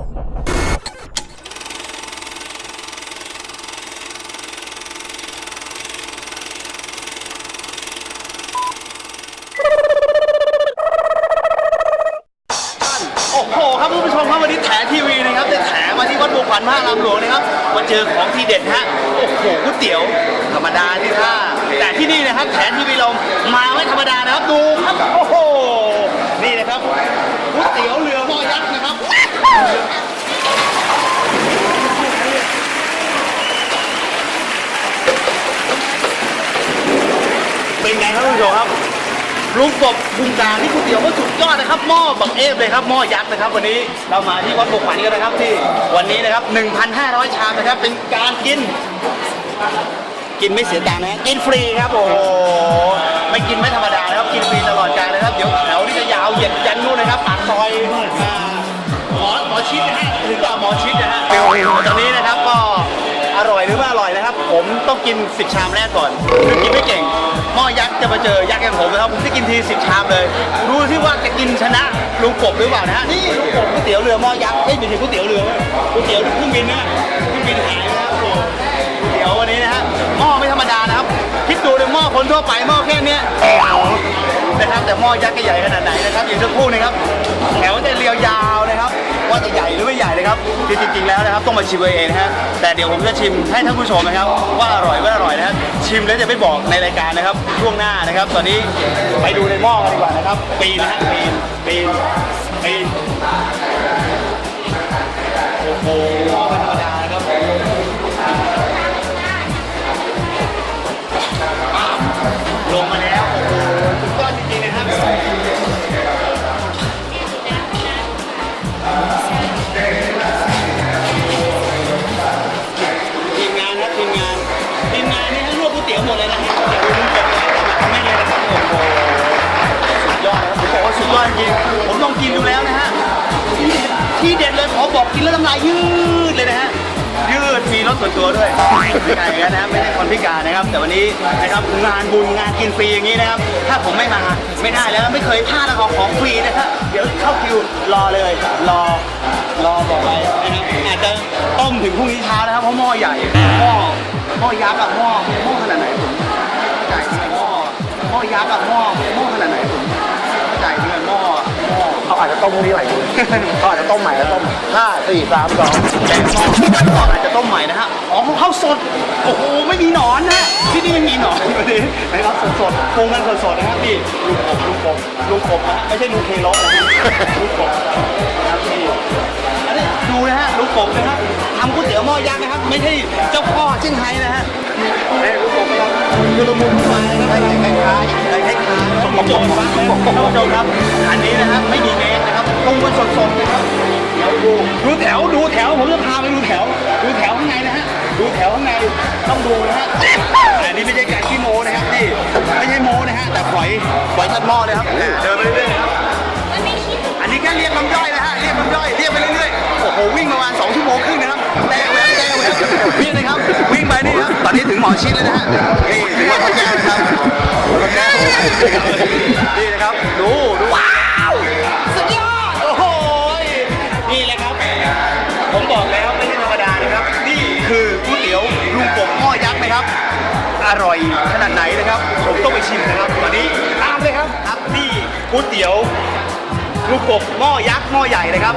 โอ้โหครับคุณผู้ชมครับวันนี้แถทีวีนะครับได้แถมาที่วัดบัวขวัญพระรามหลวงนะครับมาเจอของทีเด็ดฮะโอ้โหก๋วยเตี๋ยวธรรมดาที่ท่าแต่ที่นี่นะครับแถทีวีเรามาไม่ธรรมดานะครับดูครับโอ้โหนี่นะครับก๋วยเตี๋ยวเรือหม้อยักษ์นะครับ เป็นไงครับคุณผู้ชมครับลุงกบบุงการที่ก๋วยเตี๋ยวก็สุดยอดนะครับหม้อบังเอฟเลยครับหม้อยักษ์นะครับวันนี้เรามาที่วัดบกขวัญกันนะครับที่วันนี้นะครับ 1,500 ชามนะครับ เป็นการกิน กินไม่เสียตังค์นะกินฟรีครับโอ้โหไม่กินไม่ธรรมดานะครับ กินฟรีตลอดกาลนะครับ เดี๋ยวแถวนี้จะยาวเหยียดยันนู่นนะครับปากซอยอ่าหมอหมอ ชิดนะฮะถึงกับหมอชิดนะฮะตอนนี้นะครับก็อร่อยหรือไม่อร่อยนะครับ ผมต้องกิน 10 ชามแรกก่อนคือกินไม่เก่งหม้อยักษ์จะมาเจอยักษ์อย่างผมนะครับผมจะกินที 10 ชามเลย ดูที่ว่าจะกินชนะลุงกบหรือเปล่านะฮะนี่ลุงกบก๋วยเตี๋ยวเรือหม้อยักษ์เอ้ยไม่ใช่ก๋วยเตี๋ยวเรือก๋วยเตี๋ยวเครื่องบินนะเครื่องบินหายนะครับโอ้เดี๋ยววันนี้นะฮะหม้อไม่ธรรมดานะครับคิดดูเลยหม้อคนทั่วไปหม้อแค่เนี้ยนะครับแต่หม้อยักษ์ก็ใหญ่ขนาดไหนนะครับอย่างสักครู่นะครับแถว คือจริงๆแล้วนะครับต้องมาชิมเองนะฮะแต่เดี๋ยวผมจะชิมให้ท่านผู้ชมนะครับ ว่าอร่อยไม่อร่อยนะครับชิมแล้วจะไม่บอกในรายการนะครับช่วงหน้านะครับ ตอนนี้ไปดูในหม้อกันดีกว่านะครับ ปีนะฮะปีนปีนปีนโอ้โหหม้อไม่ธรรมดานะครับลงมาแล้ว ตี๋ยวหมดเลยนะฮะเดี๋ยวลุงกดเลยทำให้เลยนะครับโอ้โหสุดยอดนะครับผมบอกว่าสุดยอดจริงผมต้องกินดูแล้วนะฮะที่เด็ดเลยขอบอกกินแล้วน้ำลายยืดเลยนะฮะยืดมีรถส่วนตัวด้วยไม่ใช่อย่างนั้นนะครับไม่ใช่คนพิการนะครับ แต่วันนี้นะครับงานบุญงานกินฟรีอย่างนี้นะครับ ถ้าผมไม่มาไม่ได้แล้วไม่เคยพลาดของของฟรีนะครับเดี๋ยวเข้าคิวรอเลยรอรอบอกไปนะครับอาจจะต้มถึงพรุ่งนี้เช้านะครับเพราะหม้อใหญ่หม้อ หม้อยักษ์อะหม้อหม้อขนาดไหนผมจ่ายเงินหม้อหม้อยักษ์อะหม้อหม้อขนาดไหนผม เขาอาจจะต้มพรุ่งนี้ใหม่เขาอาจจะต้มใหม่แล้วต้มห้าสี่สามสองแกงหม้อก่อนอาจจะต้มใหม่นะฮะอ๋อของเขาสดโอ้โหไม่มีหนอนนะที่นี่ไม่มีหนอนวันนี้นะครับสดสดปรุงกันสดสดนะครับนี่ลุงกบลุงกบลุงกบนะฮะไม่ใช่ลุงเคโลนะฮะลุงกบนะครับนี่อันนี้ดูนะฮะลุงกบนะครับทำก๋วยเตี๋ยวหม้อยักษ์นะครับ ไม่ใช่เจ้าพ่อเชียงไฮ้นะฮะนี่ลุงกบนะครับคือละมุนมานะครับคล้ายๆ หม้อเลยครับเดินไปเรื่อยๆนะครับอันนี้แค่เรียกน้ำย่อยนะฮะเรียกน้ำย่อยเรียกไปเรื่อยๆโอ้โหวิ่งประมาณ2ชั่วโมงครึ่งนะครับแต่แหววแต่แหววนี่นะครับวิ่งไปนี่ครับตอนนี้ถึงหมอชิดแล้วนะฮะนี่ถึงว่าพระแก้วนะครับพระแก้วนี่นะครับดูดูว้าวสุดยอดโอ้โหนี่แหละครับ ผมบอกแล้วไม่ใช่ธรรมดานะครับนี่คือก๋วยเตี๋ยวลุงกบหม้อยักษ์นะครับ อร่อยขนาดไหนนะครับ ผมต้องไปชิมนะครับวันนี้ตามเลยครับครับที่ก๋วยเตี๋ยวลูกกบหม้อยักษ์หม้อใหญ่นะครับ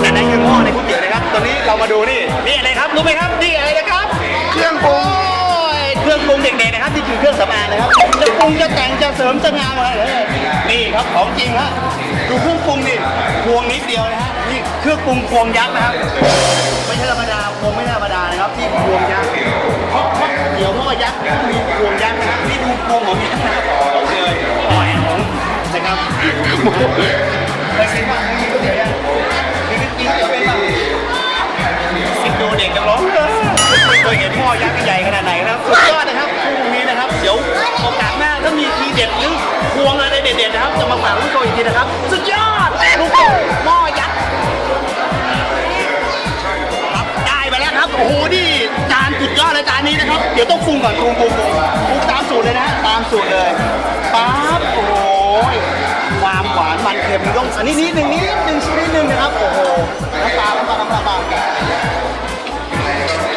แต่นั้นคือหม้อในก๋วยเตี๋ยวนะครับ ตอนนี้เรามาดูนี่นี่อะไรครับรู้ไหมครับนี่อะไรนะครับ เครื่องปรุงเครื่องปรุงเด็กๆนะครับนี่คือเครื่องสำอางนะครับ ปรุงจะแต่งจะเสริมจะงามอะไรเลยนี่ครับของจริงฮะดูเครื่องปรุงนี่พวงนิดเดียวนะฮะนี่เครื่องปรุงพวงยักษ์นะครับไม่ใช่ธรรมดาพวงไม่ธรรมดานะครับนี่พวงยักษ์เพราะเพราะเดี๋ยวหม้อยักษ์ต้องมีพวงยักษ์นะครับนี่ดูพวงของยักษ์นะครับอเคเลยปล่อยของนะครับเคยกินป่ะเคยกินก๋วยเตี๋ยวยังเคยกินก๋วยเตี๋ยวเป็นป่ะคิดดูเด็กจะร้องเออไม่เคยเห็นหม้อยักษ์ใหญ่ขนาดไหนนะครับสุดยอดนะครับพรุ่งนี้นะครับเดี๋ยวโอกาสหน้าถ้ามีที เด็ดๆหรือควงอะไรเด็ดๆนะครับ จะมาฝากคุณผู้ชมอีกทีนะครับ สุดยอดลูกโป่หม้อยักษ์ครับได้ไปแล้วครับโอ้โหนี่จานสุดยอดเลยจานนี้นะครับ เดี๋ยวต้องปรุงก่อนปรุงปรุงปรุงปรุงตามสูตรเลยนะตามสูตรเลยปั๊บโอ้โหความหวานมันเค็มย่องอันนี้นิดหนึ่งนิดหนึ่งนิดหนึ่งนะครับโอ้โหน้ำปลาน้ำปลาน้ำปลาน้ำ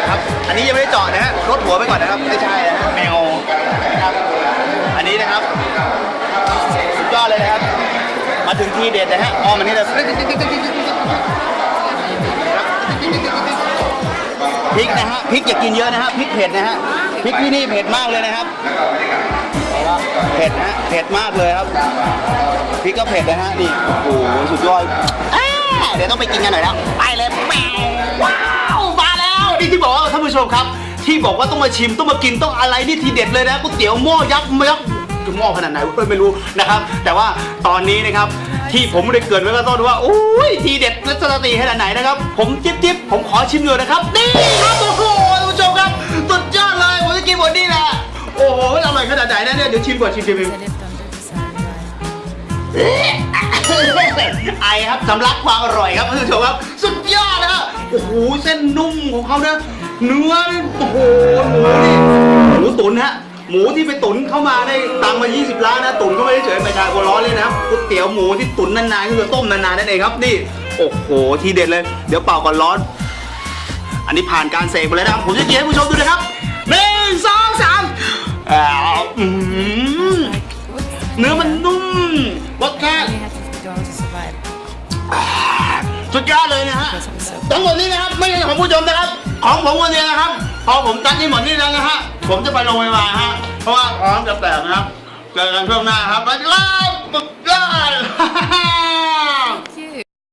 ครับอันนี้ยังไม่ได้เจาะนะฮะรดหัวไปก่อนนะครับไม่ใช่นะแมวครับ นนี้นะครับสุดยอดเลยนะครับ มาถึงทีเด็ดนะฮะอ้อมันนี่เลยพริกนะฮะพริกอย่ากินเยอะนะฮะพริกเผ็ดนะฮะพริกที่นี่เผ็ดมากเลยนะครับเผ็ดนะฮะเผ็ดมากเลยครับพริกก็เผ็ดนะฮะนี่โอ้โหสุดยอดอ่าเดี๋ยวต้องไปกินกันหน่อยแล้วไปเลยแมวว้าวมาแล้วนี่ที่บอกว่าท่านผู้ชมครับ ที่บอกว่าต้องมาชิมต้องมากินต้องอะไรนี่ทีเด็ดเลยนะก๋วยเตี๋ยวหม้อยักษ์ยักษ์ คือหม้อขนาดไหนเพื่อนไม่รู้นะครับ แต่ว่าตอนนี้นะครับที่ผมได้เกรินไว้ก็ต้นว่าโอ้ยทีเด็ดและสตรีขนาดไหนนะครับ ผมจิ๊บจิ๊บผมขอชิมเลยนะครับนี่ครับโอ้โหท่านผู้ชมครับสุดยอดเลยผมจะกินหมดนี่แหละโอ้โหอร่อยขนาดไหนนะเนี่ยเดี๋ยวชิมก่อนชิมชิมชิมไอครับสำลักความอร่อยครับท่านผู้ชมครับ สุดยอดนะโอ้โหเส้นนุ่มของเขานะเนื้อโอ้โหหมูนี่ หมูที่ไปตุ๋นเข้ามาได้ตังค์มา 20 ล้านนะตุ๋นก็ไม่ได้เฉยไม่ใช่โกล้อเลยนะก๋วยเตี๋ยวหมูที่ตุ๋นนานๆก็คือต้มนานๆนั่นเองครับนี่โอ้โหทีเด็ดเลยเดี๋ยวเป่าก่อนร้อน อันนี้ผ่านการเสกไปแล้วนะผมจะกินให้ผู้ชมดูนะครับหนึ่งสองสามอ้าวเนื้อมันนุ่มรสชาติสุดยอดเลยนะฮะทั้งหมดนี้นะครับไม่ใช่ของผู้ชมนะครับ ของผมคนเดียวนะครับ อผมตัดนี่หมดนี่แล้วนะฮะ ผมจะไปโรงพยาบาลฮะ เพราะว่าท้องจะแตกนะครับ เจอกันช่วงหน้าครับไปครับสุดยอด